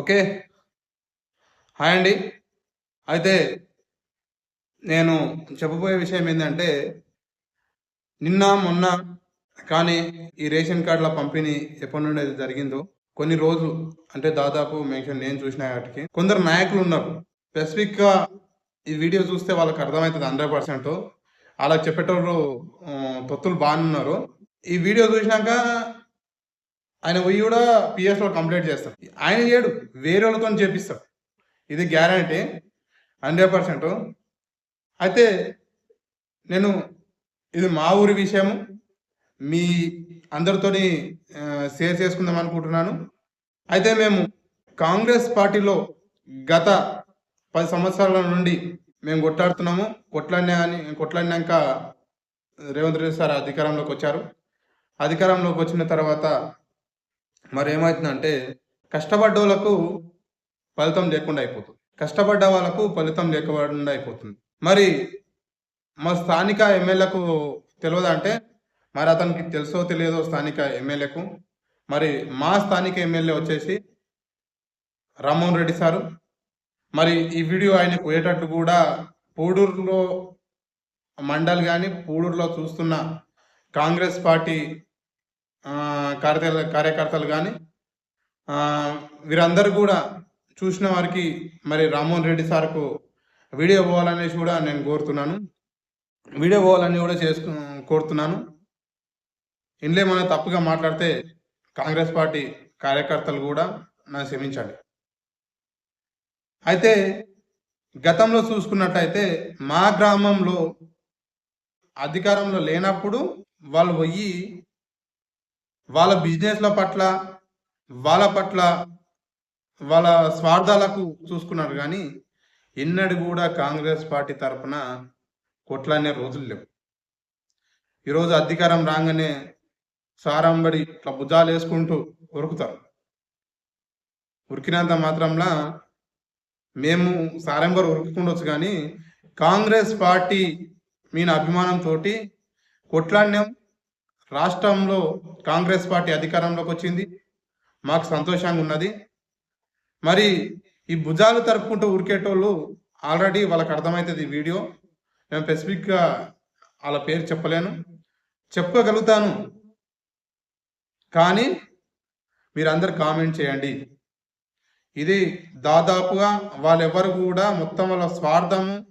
Okay? Hi అండి. అయితే నేను చెప్పబోయే విషయం ఏంటంటే నిన్న మొన్న కానీ ఈ రేషన్ కార్డుల పంపిణీ ఎప్పటి నుండి అయితే జరిగిందో కొన్ని రోజులు అంటే దాదాపు మెన్షన్ నేను చూసిన వాటికి కొందరు నాయకులు ఉన్నారు. స్పెసిఫిక్గా ఈ వీడియో చూస్తే వాళ్ళకి అర్థమవుతుంది హండ్రెడ్ పర్సెంట్. అలా చెప్పేటోళ్ళు తొత్తులు బాగానే ఉన్నారు. ఈ వీడియో చూసినాక ఆయన పోయి కూడా పిఎస్లో కంప్లీట్ చేస్తాడు. ఆయన చేయడు వేరే వాళ్ళతో చేపిస్తాడు. ఇది గ్యారంటీ హండ్రెడ్ పర్సెంట్ అయితే నేను ఇది మా ఊరి విషయము. మీ అందరితోని షేర్ చేసుకుందాం అనుకుంటున్నాను. అయితే మేము కాంగ్రెస్ పార్టీలో గత పది సంవత్సరాల నుండి మేము కొట్లాడుతున్నాము. కొట్లాడినా అని కొట్లాడినాక రేవంత్ రెడ్డి సార్ అధికారంలోకి వచ్చారు. అధికారంలోకి వచ్చిన తర్వాత మరి ఏమవుతుందంటే కష్టపడ్డ వాళ్ళకు ఫలితం లేకుండా అయిపోతుంది. కష్టపడ్డ వాళ్ళకు ఫలితం లేకుండా అయిపోతుంది. మరి మా స్థానిక ఎమ్మెల్యేకు తెలియదు అంటే మరి అతనికి తెలుసో తెలియదో స్థానిక ఎమ్మెల్యేకు. మరి మా స్థానిక ఎమ్మెల్యే వచ్చేసి రామ్మోహన్ రెడ్డి సారు. మరి ఈ వీడియో ఆయనకు పోయేటట్టు కూడా పూడూరులో మండల్ కానీ పూడూరులో చూస్తున్న కాంగ్రెస్ పార్టీ కార్య కార్యకర్తలు కానీ వీరందరూ కూడా చూసిన వారికి మరి రామ్మోహన్ రెడ్డి సార్కు వీడియో పోవాలనేసి కూడా నేను కోరుతున్నాను. వీడియో పోవాలని కూడా చేసుకు కోరుతున్నాను. ఇందులో మనం తప్పుగా మాట్లాడితే కాంగ్రెస్ పార్టీ కార్యకర్తలు కూడా నన్ను క్షమించండి. అయితే గతంలో చూసుకున్నట్టయితే మా గ్రామంలో అధికారంలో లేనప్పుడు వాళ్ళు పోయి వాళ్ళ బిజినెస్ల పట్ల వాళ్ళ పట్ల వాళ్ళ స్వార్థాలకు చూసుకున్నారు కానీ ఎన్నడు కూడా కాంగ్రెస్ పార్టీ తరఫున కొట్లానే రోజులు లేవు. ఈరోజు అధికారం రాగానే సారంబడి ఇట్లా భుజాలు వేసుకుంటూ ఉరుకుతారు. ఉరికినంత మాత్రంలా మేము సారం గారు ఉరుకుండొచ్చు కానీ కాంగ్రెస్ పార్టీ మీన అభిమానంతో కొట్లాడినాం రాష్ట్రంలో కాంగ్రెస్ పార్టీ అధికారంలోకి వచ్చింది. మాకు సంతోషంగా ఉన్నది. మరి ఈ భుజాలు తరుపుకుంటూ ఉరికేటోళ్ళు ఆల్రెడీ వాళ్ళకి అర్థమవుతుంది ఈ వీడియో. నేను స్పెసిఫిక్గా వాళ్ళ పేరు చెప్పలేను. చెప్పగలుగుతాను. కానీ మీరందరు కామెంట్ చేయండి. ఇది దాదాపుగా వాళ్ళెవరు కూడా మొత్తం వాళ్ళ స్వార్థము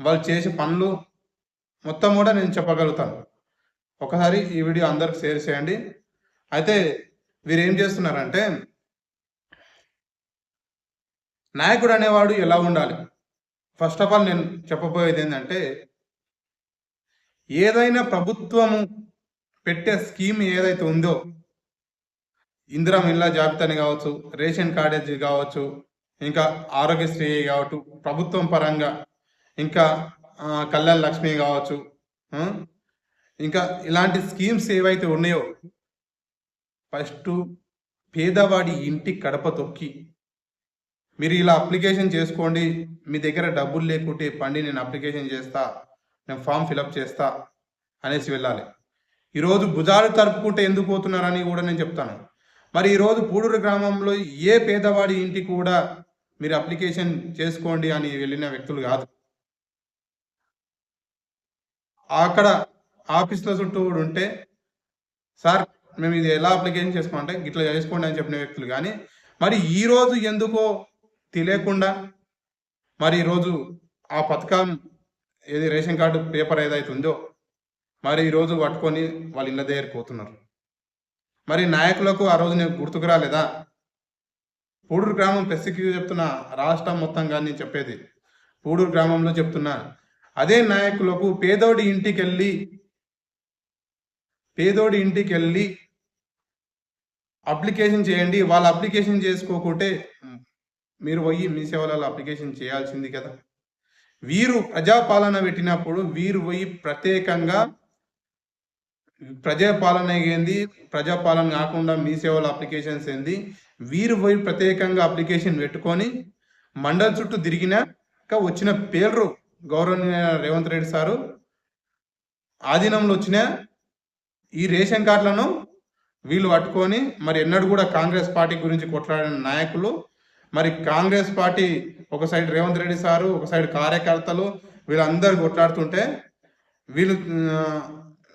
వాళ్ళు చేసే పనులు మొత్తం కూడా నేను చెప్పగలుగుతాను. ఒకసారి ఈ వీడియో అందరికి షేర్ చేయండి. అయితే వీరు ఏం చేస్తున్నారంటే నాయకుడు అనేవాడు ఎలా ఉండాలి? ఫస్ట్ ఆఫ్ ఆల్ నేను చెప్పబోయేది ఏంటంటే ఏదైనా ప్రభుత్వము పెట్టే స్కీమ్ ఏదైతే ఉందో ఇందిరా ఇళ్ళ జాబితాని కావచ్చు రేషన్ కార్డేజీ కావచ్చు ఇంకా ఆరోగ్యశ్రీ కావచ్చు ప్రభుత్వం పరంగా ఇంకా కళ్యాణ్ లక్ష్మి కావచ్చు ఇంకా ఇలాంటి స్కీమ్స్ ఏవైతే ఉన్నాయో ఫస్ట్ పేదవాడి ఇంటి కడప తొక్కి. మీరు ఇలా అప్లికేషన్ చేసుకోండి మీ దగ్గర డబ్బులు లేకుంటే పండి నేను అప్లికేషన్ చేస్తా నేను ఫామ్ ఫిలప్ చేస్తా అనేసి వెళ్ళాలి. ఈరోజు భుజాలు తరుపుకుంటే ఎందుకు పోతున్నారని కూడా నేను చెప్తాను. మరి ఈరోజు పూడూరు గ్రామంలో ఏ పేదవాడి ఇంటికి కూడా మీరు అప్లికేషన్ చేసుకోండి అని వెళ్ళిన వ్యక్తులు కాదు. అక్కడ ఆఫీస్లో చుట్టూ కూడా ఉంటే సార్ మేము ఇది ఎలా అప్లికేషన్ చేసుకోమంటే ఇట్లా చేసుకోండి అని చెప్పిన వ్యక్తులు కానీ మరి ఈరోజు ఎందుకో తెలియకుండా మరి ఈరోజు ఆ పథకం ఏది రేషన్ కార్డు పేపర్ ఏదైతే ఉందో మరి ఈరోజు పట్టుకొని వాళ్ళ ఇళ్ళ దగ్గరికి పోతున్నారు. మరి నాయకులకు ఆ రోజు నేను గుర్తుకు రాలేదా? పూడూరు గ్రామం పెసిక్యూ చెప్తున్నా రాష్ట్రం మొత్తం కానీ చెప్పేది పూడూరు గ్రామంలో చెప్తున్నా అదే నాయకులకు పేదోడి ఇంటికి వెళ్ళి పేదోడి ఇంటికి వెళ్ళి అప్లికేషన్ చేయండి. వాళ్ళు అప్లికేషన్ చేసుకోకుంటే మీరు పోయి మీ సేవలలో అప్లికేషన్ చేయాల్సింది కదా. వీరు ప్రజాపాలన పెట్టినప్పుడు వీరు పోయి ప్రత్యేకంగా ప్రజాపాలన ఏంది? ప్రజాపాలన కాకుండా మీ సేవల అప్లికేషన్స్ ఏంది? వీరు పోయి ప్రత్యేకంగా అప్లికేషన్ పెట్టుకొని మండలి చుట్టూ తిరిగినాక వచ్చిన పేరు గౌరవనీయ రేవంత్ రెడ్డి సారు ఆధీనంలో వచ్చిన ఈ రేషన్ కార్డులను వీళ్ళు పట్టుకొని మరి ఎన్నడూ కూడా కాంగ్రెస్ పార్టీ గురించి కొట్లాడిన నాయకులు మరి కాంగ్రెస్ పార్టీ ఒక సైడ్ రేవంత్ రెడ్డి సారు ఒక సైడ్ కార్యకర్తలు వీళ్ళందరూ కొట్లాడుతుంటే వీళ్ళు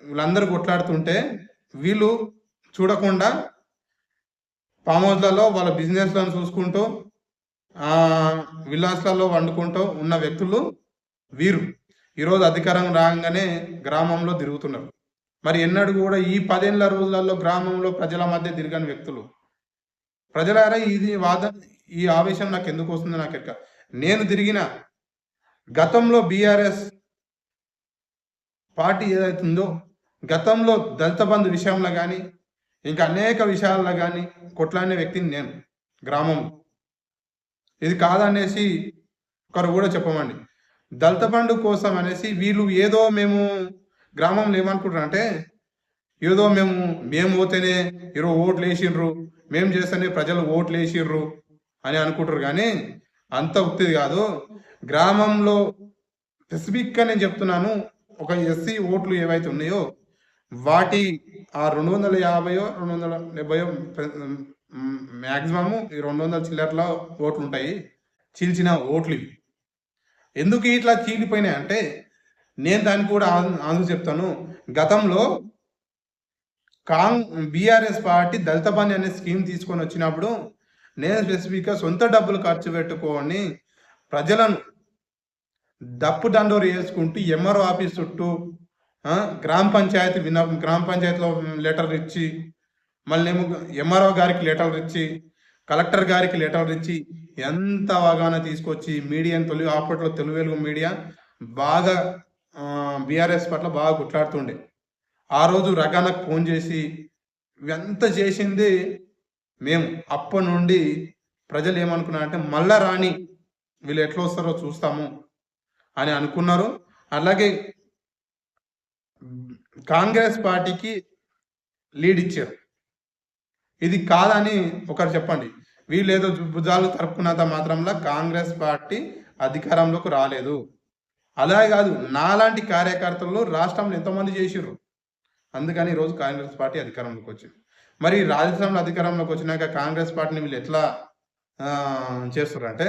వీళ్ళందరూ కొట్లాడుతుంటే వీళ్ళు చూడకుండా ఫామ్ హౌస్లలో వాళ్ళ బిజినెస్లను చూసుకుంటూ విలాస్లలో వండుకుంటూ ఉన్న వ్యక్తులు వీరు. ఈరోజు అధికారం రాగానే గ్రామంలో తిరుగుతున్నారు. మరి ఎన్నడూ కూడా ఈ పదేళ్ళ రోజులలో గ్రామంలో ప్రజల మధ్య తిరగని వ్యక్తులు. ప్రజలారా ఇది వాదన ఈ ఆవేశం నాకు ఎందుకు వస్తుందో నాకు ఎక్క నేను తిరిగిన గతంలో బీఆర్ఎస్ పార్టీ ఏదైతుందో గతంలో దళిత బంధు విషయంలో కానీ ఇంకా అనేక విషయాల్లో కానీ కొట్లాడిన వ్యక్తిని నేను గ్రామం. ఇది కాదనేసి ఒకరు కూడా చెప్పమండి. దళిత బంధు కోసం అనేసి వీళ్ళు ఏదో మేము గ్రామంలో ఏమనుకుంటారు అంటే ఏదో మేము మేము పోతేనే ఈరోజు ఓట్లు వేసిండ్రు మేము చేస్తేనే ప్రజలు ఓట్లు వేసిండ్రు అని అనుకుంటారు కానీ అంత ఉత్తిది కాదు. గ్రామంలో స్పెసిఫిక్గా నేను చెప్తున్నాను ఒక ఎస్సీ ఓట్లు ఏవైతే ఉన్నాయో వాటి ఆ రెండు వందల యాభైయో రెండు వందల డెబ్బయో మ్యాక్సిమము ఈ రెండు వందల చిల్లర్ల ఓట్లు ఉంటాయి చీల్చిన ఓట్లు ఇవి. ఎందుకు ఇట్లా చీలిపోయినాయి అంటే నేను దానికి కూడా ఆన్సర్ చెప్తాను. గతంలో కాంగ్ బీఆర్ఎస్ పార్టీ దళిత బంధు అనే స్కీమ్ తీసుకొని వచ్చినప్పుడు నేను స్పెసిఫిక్గా సొంత డబ్బులు ఖర్చు పెట్టుకొని ప్రజలను డప్పు దండోరు వేసుకుంటూ ఎంఆర్ఓ ఆఫీస్ చుట్టూ గ్రామ పంచాయతీ విన గ్రామ పంచాయతీలో లెటర్ ఇచ్చి మళ్ళీ ఏమో ఎంఆర్ఓ గారికి లెటర్ ఇచ్చి కలెక్టర్ గారికి లెటర్ ఇచ్చి ఎంత అవగాహన తీసుకొచ్చి మీడియా తొలి అప్పట్లో తెలుగు వెలుగు మీడియా బాగా బీఆర్ఎస్ పట్ల బాగా కొట్లాడుతుండే. ఆ రోజు రకానకు ఫోన్ చేసి ఎంత చేసింది? మేము అప్పటి నుండి ప్రజలు ఏమనుకున్నారంటే మళ్ళా రాని వీళ్ళు ఎట్లా వస్తారో చూస్తాము అని అనుకున్నారు. అలాగే కాంగ్రెస్ పార్టీకి లీడ్ ఇచ్చారు. ఇది కాదని ఒకరు చెప్పండి. వీళ్ళు ఏదో భుజాలు తరుపుకున్నంత మాత్రంలో కాంగ్రెస్ పార్టీ అధికారంలోకి రాలేదు. అలాగే కాదు నాలాంటి కార్యకర్తలు రాష్ట్రంలో ఎంతోమంది చేసిర్రు. అందుకని ఈరోజు కాంగ్రెస్ పార్టీ అధికారంలోకి వచ్చింది. మరి రాజస్థాన్లో అధికారంలోకి వచ్చినాక కాంగ్రెస్ పార్టీని వీళ్ళు ఎట్లా ఆ, అంటే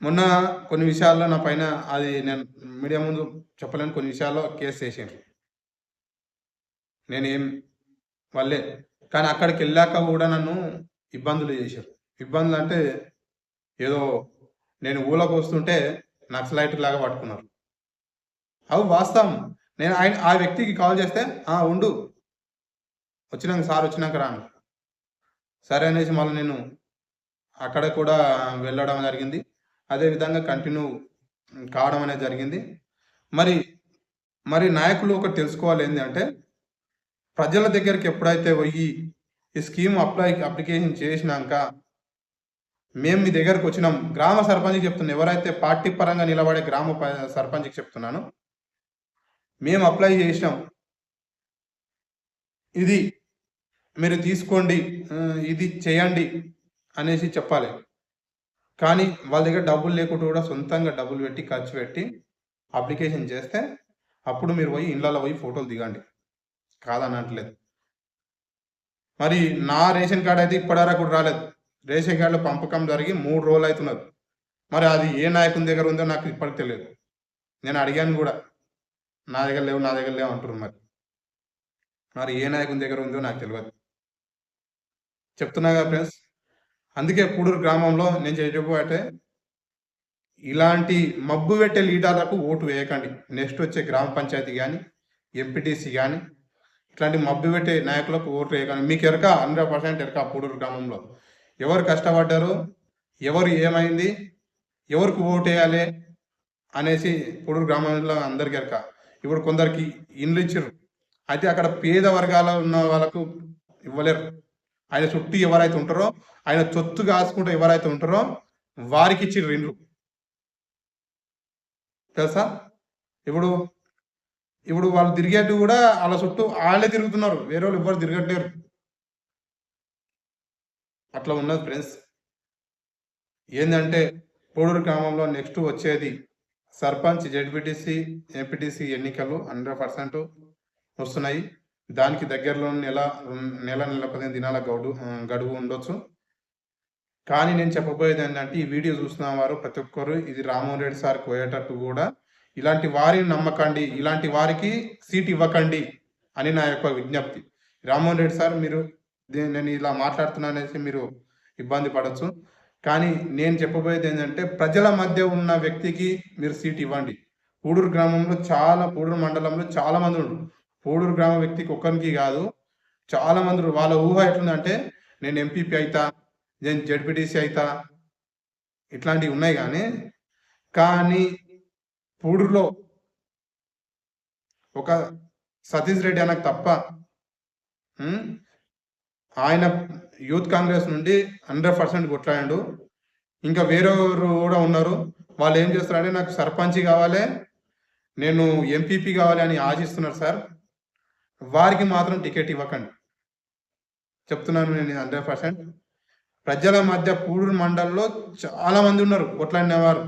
మొన్న కొన్ని విషయాల్లో నా పైన అది నేను మీడియా ముందు చెప్పలేని కొన్ని విషయాల్లో కేసు వేసారు నేనేం వాళ్ళే కానీ అక్కడికి వెళ్ళాక కూడా నన్ను ఇబ్బందులు చేశారు ఇబ్బందులు అంటే ఏదో నేను ఊళ్ళోకి వస్తుంటే నక్సలైట్ లాగా పట్టుకున్నారు. అవు వాస్తవం. నేను ఆయన ఆ వ్యక్తికి కాల్ చేస్తే ఆ ఉండు. వచ్చినాక సార్ వచ్చినాక రాను. సరే అనేసి మళ్ళీ నేను అక్కడ కూడా వెళ్ళడం జరిగింది. అదే విధంగా కంటిన్యూ కావడం అనేది జరిగింది. మరి మరి నాయకులు ఒకటి తెలుసుకోవాలి ఏంటి అంటే ప్రజల దగ్గరికి ఎప్పుడైతే పోయి ఈ స్కీమ్ అప్లై అప్లికేషన్ చేసినాక మేము మీ దగ్గరకు వచ్చినాం. గ్రామ సర్పంచ్కి చెప్తున్నాం ఎవరైతే పార్టీ పరంగా నిలబడే గ్రామ ప- సర్పంచ్కి చెప్తున్నాను మేము అప్లై చేసినాం. ఇది మీరు తీసుకోండి ఇది చేయండి అనేసి చెప్పాలి. కానీ వాళ్ళ దగ్గర డబ్బులు లేకుండా కూడా సొంతంగా డబ్బులు పెట్టి ఖర్చు పెట్టి అప్లికేషన్ చేస్తే అప్పుడు మీరు పోయి ఇళ్ళలో పోయి ఫోటోలు దిగండి. కాదనట్లేదు. మరి నా రేషన్ కార్డు అయితే ఇప్పటివరకు రాలేదు. రేషన్ కార్డులో పంపకం జరిగి మూడు రోజులు అవుతున్నది. మరి అది ఏ నాయకుని దగ్గర ఉందో నాకు ఇప్పటికి తెలియదు. నేను అడిగాను కూడా. నా దగ్గర లేవు నా దగ్గర లేవు అంటారు మరి. మరి ఏ నాయకుని దగ్గర ఉందో నాకు తెలియదు చెప్తున్నాగా ఫ్రెండ్స్? అందుకే పూడూరు గ్రామంలో నేను చెప్పబోతే ఇలాంటి మబ్బు పెట్టే లీడర్లకు ఓటు వేయకండి. నెక్స్ట్ వచ్చే గ్రామ పంచాయతీ కానీ ఎంపీటీసీ కానీ ఇట్లాంటి మబ్బు పెట్టే నాయకులకు ఓటు వేయకండి. మీకు ఎరక హండ్రెడ్ పర్సెంట్ ఎరక పూడూరు గ్రామంలో. ఎవరు కష్టపడ్డారు? ఎవరు ఏమైంది? ఎవరికి ఓటు వేయాలి? అనేసి పూడూరు గ్రామంలో అందరికీ ఎరక. ఇప్పుడు కొందరికి ఇండ్లు ఇచ్చారు అయితే అక్కడ పేద వర్గాల ఉన్న వాళ్ళకు ఇవ్వలేరు. ఆయన చుట్టూ ఎవరైతే ఉంటారో ఆయన తొత్తు కాసుకుంటూ ఎవరైతే ఉంటారో వారికి ఇచ్చి ఇండ్లు. తెలుసా? ఇప్పుడు ఇప్పుడు వాళ్ళు తిరిగేట్టు కూడా వాళ్ళ చుట్టూ వాళ్ళే తిరుగుతున్నారు. వేరే వాళ్ళు ఎవరు తిరగట్లేరు. అట్లా ఉన్నది ఫ్రెండ్స్. ఏంటంటే పోడూరు గ్రామంలో నెక్స్ట్ వచ్చేది సర్పంచ్ జెడ్పీటీసీ ఎంపీటీసీ ఎన్నికలు హండ్రెడ్ పర్సెంట్ వస్తున్నాయి. దానికి దగ్గరలో నెల నెల నెల పదిహేను దినాల గడువు గడువు ఉండొచ్చు. కానీ నేను చెప్పబోయేది ఏంటంటే ఈ వీడియో చూస్తున్న వారు ప్రతి ఒక్కరు ఇది రామ్మోహన్ రెడ్డి సార్ పోయేటట్టు కూడా ఇలాంటి వారిని నమ్మకండి ఇలాంటి వారికి సీట్ ఇవ్వకండి అని నా యొక్క విజ్ఞప్తి. రామ్మోహన్ రెడ్డి సార్ మీరు నేను ఇలా మాట్లాడుతున్నానేసి మీరు ఇబ్బంది పడవచ్చు కానీ నేను చెప్పబోయేది ఏంటంటే ప్రజల మధ్య ఉన్న వ్యక్తికి మీరు సీట్ ఇవ్వండి. పూడూరు గ్రామంలో చాలా పూడూరు మండలంలో చాలా మంది ఉండరు పూడూరు గ్రామ వ్యక్తికి ఒక్కరికి కాదు చాలా మంది వాళ్ళ ఊహ ఎట్లుందంటే నేను ఎంపీపీ అవుతా నేను జడ్పీటీసీ అవుతా ఇట్లాంటివి ఉన్నాయి కానీ కానీ పూడూరులో ఒక సతీష్ రెడ్డి అనకు తప్ప ఆయన యూత్ కాంగ్రెస్ నుండి హండ్రెడ్ పర్సెంట్ కొట్లాడాడు. ఇంకా వేరేవారు కూడా ఉన్నారు. వాళ్ళు ఏం చేస్తారంటే నాకు సర్పంచ్ కావాలి నేను ఎంపీపీ కావాలి అని ఆశిస్తున్నారు సార్. వారికి మాత్రం టికెట్ ఇవ్వకండి. చెప్తున్నాను నేను హండ్రెడ్ పర్సెంట్. ప్రజల మధ్య పూడూరు మండలంలో చాలా మంది ఉన్నారు కొట్లాడినవారు.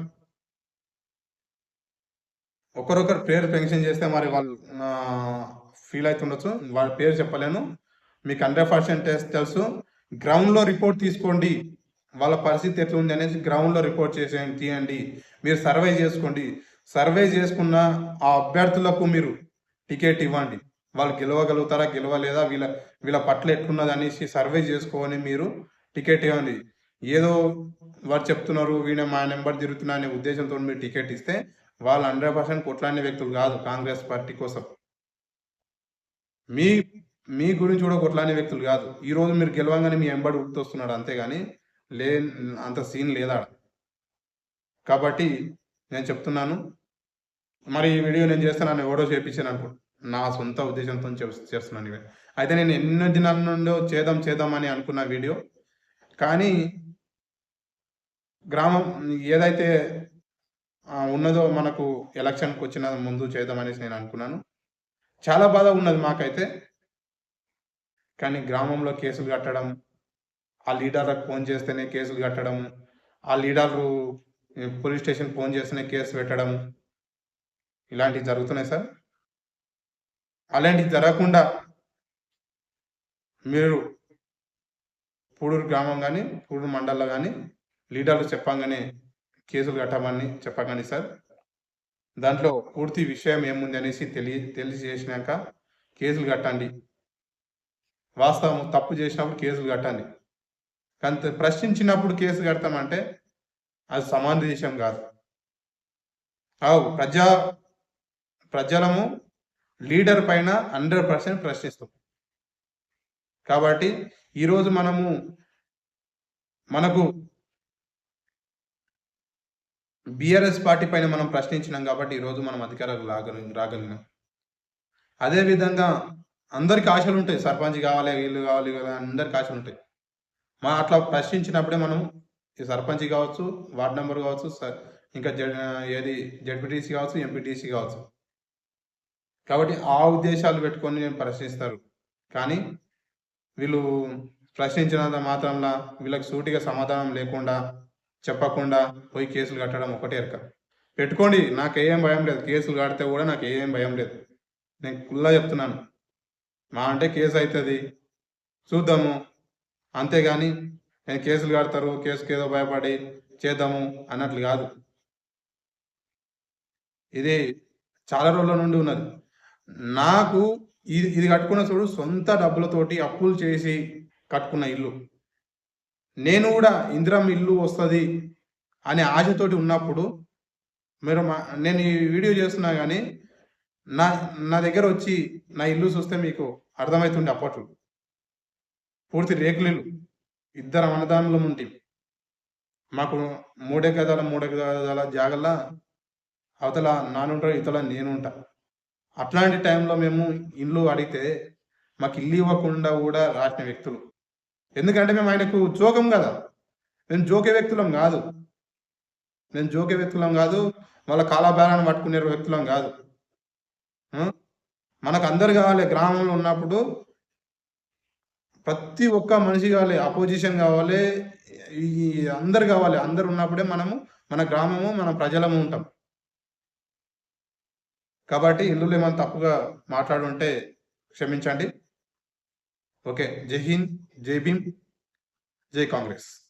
ఒకరొకరు పేరు పెన్షన్ చేస్తే మరి వాళ్ళు ఫీల్ అవుతుండొచ్చు. వాళ్ళ పేరు చెప్పలేను. మీకు హండ్రెడ్ పర్సెంట్ తెలుసు. గ్రౌండ్లో రిపోర్ట్ తీసుకోండి. వాళ్ళ పరిస్థితి ఎట్లా ఉంది అనేసి గ్రౌండ్లో రిపోర్ట్ చేసేయండి తీయండి. మీరు సర్వే చేసుకోండి. సర్వే చేసుకున్న ఆ అభ్యర్థులకు మీరు టికెట్ ఇవ్వండి. వాళ్ళు గెలవగలుగుతారా గెలవలేదా వీళ్ళ వీళ్ళ పట్ల ఎట్లున్నది అనేసి సర్వే చేసుకొని మీరు టికెట్ ఇవ్వండి. ఏదో వారు చెప్తున్నారు వీణ మా నెంబర్ తిరుగుతున్నా అనే ఉద్దేశంతో మీరు టికెట్ ఇస్తే వాళ్ళు హండ్రెడ్ పర్సెంట్ కొట్లాడిన వ్యక్తులు కాదు కాంగ్రెస్ పార్టీ కోసం. మీ మీ గురించి కూడా కొట్లాడిన వ్యక్తులు కాదు. ఈ రోజు మీరు గెలవంగానే మీ ఎంబడి గుర్తొస్తున్నాడు అంతేగాని లే అంత సీన్ లేదా కాబట్టి నేను చెప్తున్నాను. మరి ఈ వీడియో నేను చేస్తాను ఎవడో చేపించాను అనుకో నా సొంత ఉద్దేశంతో చేస్తున్నాను ఇవి. అయితే నేను ఎన్నో దినాల నుండో చేద్దాం చేద్దాం అని అనుకున్న వీడియో. కానీ గ్రామం ఏదైతే ఉన్నదో మనకు ఎలక్షన్కి వచ్చిన ముందు చేద్దామనేసి నేను అనుకున్నాను. చాలా బాధ ఉన్నది మాకైతే. కానీ గ్రామంలో కేసులు కట్టడం ఆ లీడర్లకు ఫోన్ చేస్తేనే కేసులు కట్టడం ఆ లీడర్లు పోలీస్ స్టేషన్ ఫోన్ చేస్తేనే కేసు పెట్టడం ఇలాంటివి జరుగుతున్నాయి సార్. అలాంటివి జరగకుండా మీరు పూడూరు గ్రామం కానీ పూడూరు మండలంలో కానీ లీడర్లు చెప్పంగానే కేసులు కట్టమని చెప్పకండి సార్. దాంట్లో పూర్తి విషయం ఏముంది అనేసి తెలియ తెలియజేసినాక కేసులు కట్టండి. వాస్తవం తప్పు చేసినప్పుడు కేసులు కట్టండి. కానీ ప్రశ్నించినప్పుడు కేసు కడతామంటే అది సమాన దేశం కాదు. అవు ప్రజా ప్రజలము లీడర్ పైన హండ్రెడ్ పర్సెంట్ ప్రశ్నిస్తాం. కాబట్టి ఈరోజు మనము మనకు బీఆర్ఎస్ పార్టీ పైన మనం ప్రశ్నించినాం కాబట్టి ఈరోజు మనం అధికారాలు రాగలి రాగలిగినాం. అదేవిధంగా అందరికి ఆశలు ఉంటాయి. సర్పంచ్ కావాలి వీళ్ళు కావాలి అందరికి ఆశలు ఉంటాయి. మా అట్లా ప్రశ్నించినప్పుడే మనం ఈ సర్పంచ్ కావచ్చు వార్డ్ నెంబర్ కావచ్చు ఇంకా జడ్ ఏది జడ్పీటీసీ కావచ్చు ఎంపీటీసీ కావచ్చు. కాబట్టి ఆ ఉద్దేశాలు పెట్టుకొని ప్రశ్నిస్తారు. కానీ వీళ్ళు ప్రశ్నించినంత మాత్రంలా వీళ్ళకి సూటిగా సమాధానం లేకుండా చెప్పకుండా పోయి కేసులు కట్టడం ఒకటే ఎరక పెట్టుకోండి నాకు ఏం భయం లేదు. కేసులు కడితే కూడా నాకు ఏం భయం లేదు. నేను కుల్లా చెప్తున్నాను. మా అంటే కేసు అవుతుంది చూద్దాము. అంతేగాని నేను కేసులు కడతారు కేసుకి ఏదో భయపడి చేద్దాము అన్నట్లు కాదు. ఇది చాలా రోజుల నుండి ఉన్నది. నాకు ఇది ఇది కట్టుకున్న చూడు సొంత డబ్బులతోటి అప్పులు చేసి కట్టుకున్న ఇల్లు. నేను కూడా ఇందిరం ఇల్లు వస్తుంది అనే ఆశతోటి ఉన్నప్పుడు మీరు మా నేను ఈ వీడియో చేస్తున్నా కానీ నా నా దగ్గర వచ్చి నా ఇల్లు చూస్తే మీకు అర్థమవుతుండే అప్పట్లో. పూర్తి రేకులు ఇద్దరు అన్నదానంలో ఉంటే మాకు మూడే గదాల మూడే గదాల జాగల్లా అవతల నానుంటారు ఇతల నేనుంటా. అట్లాంటి టైంలో మేము ఇల్లు అడిగితే మాకు ఇల్లు ఇవ్వకుండా కూడా రాసిన వ్యక్తులు. ఎందుకంటే మేము ఆయనకు జోకం కదా. మేము జోకే వ్యక్తులం కాదు. మేము జోకే వ్యక్తులం కాదు. వాళ్ళ కాలాభారాన్ని పట్టుకునే వ్యక్తులం కాదు. మనకు అందరు కావాలి గ్రామంలో ఉన్నప్పుడు ప్రతి ఒక్క మనిషి కావాలి అపోజిషన్ కావాలి ఈ అందరు కావాలి అందరు ఉన్నప్పుడే మనము మన గ్రామము మన ప్రజలము ఉంటాం. కాబట్టి ఇల్లు ఏమైనా తప్పుగా మాట్లాడుంటే క్షమించండి. ఓకే జై హింద్ జై భీమ్ జై కాంగ్రెస్.